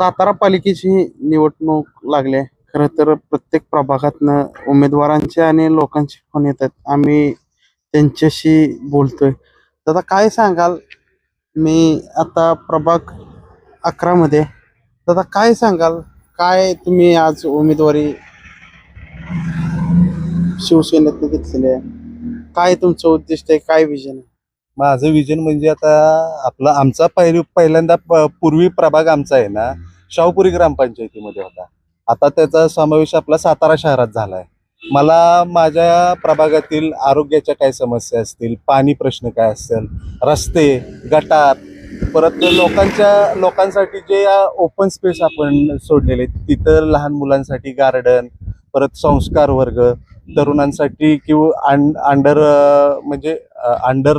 सातारा पालिकेची निवडणूक लागली आहे. खरं तर प्रत्येक प्रभागातनं उमेदवारांचे आणि लोकांचे फोन येत आहेत. आम्ही त्यांच्याशी बोलतोय. दादा काय सांगाल? मी आता प्रभाग अकरामध्ये दादा काय सांगाल? काय तुम्ही आज उमेदवारी शिवसेनेतनं घेतलेली आहे? काय तुमचं उद्दिष्ट आहे? काय विजन आहे? माझं विजन म्हणजे आता आपला आमचा पहिली पहिल्यांदा प- पूर्वी प्रभाग आमचा आहे ना शाहपुरी ग्रामपंचायतीमध्ये होता. आता त्याचा समावेश आपला सातारा शहरात झालाय. मला माझ्या प्रभागातील आरोग्याच्या काय समस्या असतील पाणी प्रश्न काय असेल रस्ते गटार परत लोकांच्या लोकांसाठी जे ओपन स्पेस आपण सोडलेले तिथं लहान मुलांसाठी गार्डन परत संस्कार वर्ग तरुणांसाठी किंवा अंडर म्हणजे अंडर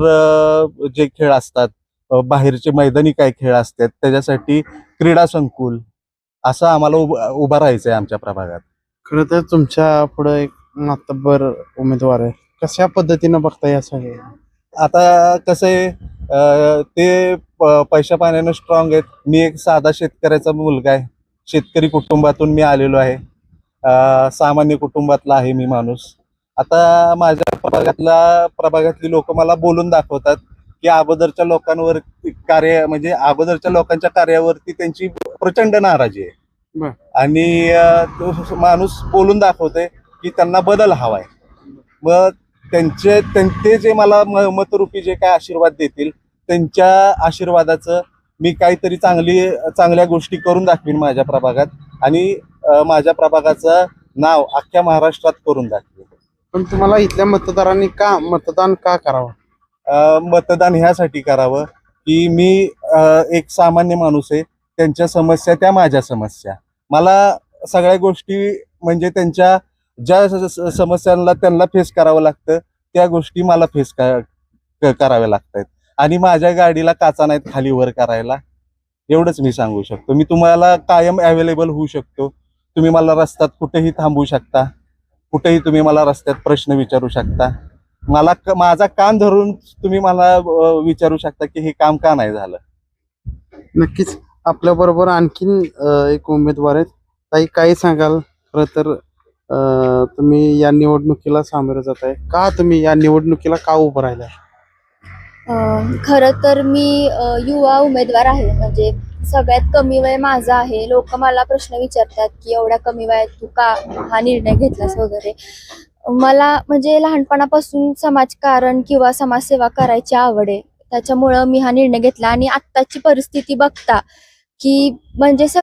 जे खेळ असतात बाहेरचे मैदानी काय खेळ असतात त्याच्यासाठी क्रीडा संकुल असं आम्हाला उभ उभा राहायचं आहे आमच्या प्रभागात. खरं तर तुमच्यापुढे एक मातब्बर उमेदवार आहे. कशा पद्धतीनं बघता या सगळे आता कसं आहे ते पैशा पाण्यानं स्ट्रॉंग आहेत. मी एक साधा शेतकऱ्याचा मुलगा आहे. शेतकरी कुटुंबातून मी आलेलो आहे. सामान्य कुटुंबातला आहे मी माणूस. आता माझ्या प्रभागातला प्रभागातली लोक मला बोलून दाखवतात की अगोदरच्या लोकांवर कार्य म्हणजे अगोदरच्या लोकांच्या कार्यावरती त्यांची प्रचंड नाराजी. आहे. आणि माणूस बोलून दाखवतोय की त्यांना बदल हवाय. मग त्यांचे त्यां- ते जे मला मतरूपी जे काय आशीर्वाद देतील त्यांच्या आशीर्वादाचं मी काहीतरी चांगली चांगल्या गोष्टी करून दाखवीन माझ्या प्रभागात. आणि माझ्या प्रभागाचं नाव अख्ख्या महाराष्ट्रात करून दाखवेन पण तुम्हाला इथल्या मतदारांनी का मतदान का करावं? मतदान ह्यासाठी करावं की मी अं, एक सामान्य माणूस आहे त्यांच्या समस्या त्या माझ्या समस्या. मला सगळ्या गोष्टी म्हणजे त्यांच्या ज्या स- स- समस्यांना त्यांना फेस करावं लागतं त्या गोष्टी मला फेस कराव्या लागतात आणि माझ्या गाडीला काचा नाहीत खाली वर करायला. एवढंच मी सांगू शकतो. मी तुम्हाला कायम अवेलेबल होऊ शकतो. तुम्ही मला रस्त्यात कुठेही थांबवू शकता. कुठेही तुम्ही मला रस्त्यात प्रश्न विचारू शकता. मला माझा कान धरून तुम्ही मला विचारू शकता की हे काम का नाही झालं. नक्कीच. आपल्या बरोबर आणखीन एक उमेदवार आहेत. ताई काय सांगाल? खरं तर तुम्ही या निवडणुकीला सामोरं जात आहे. का तुम्ही या निवडणुकीला का उभं राहिला? खरं तर मी युवा उमेदवार आहे. म्हणजे सगळ्यात कमी वय माझं आहे. लोक मला प्रश्न विचारतात की एवढ्या कमी वयात तू का हा निर्णय घेतलास वगैरे. मला म्हणजे लहानपणापासून समाजकारण किंवा समाजसेवा करायची आवड आहे. त्याच्यामुळं मी हा निर्णय घेतला आणि आत्ताची परिस्थिती बघता की म्हणजे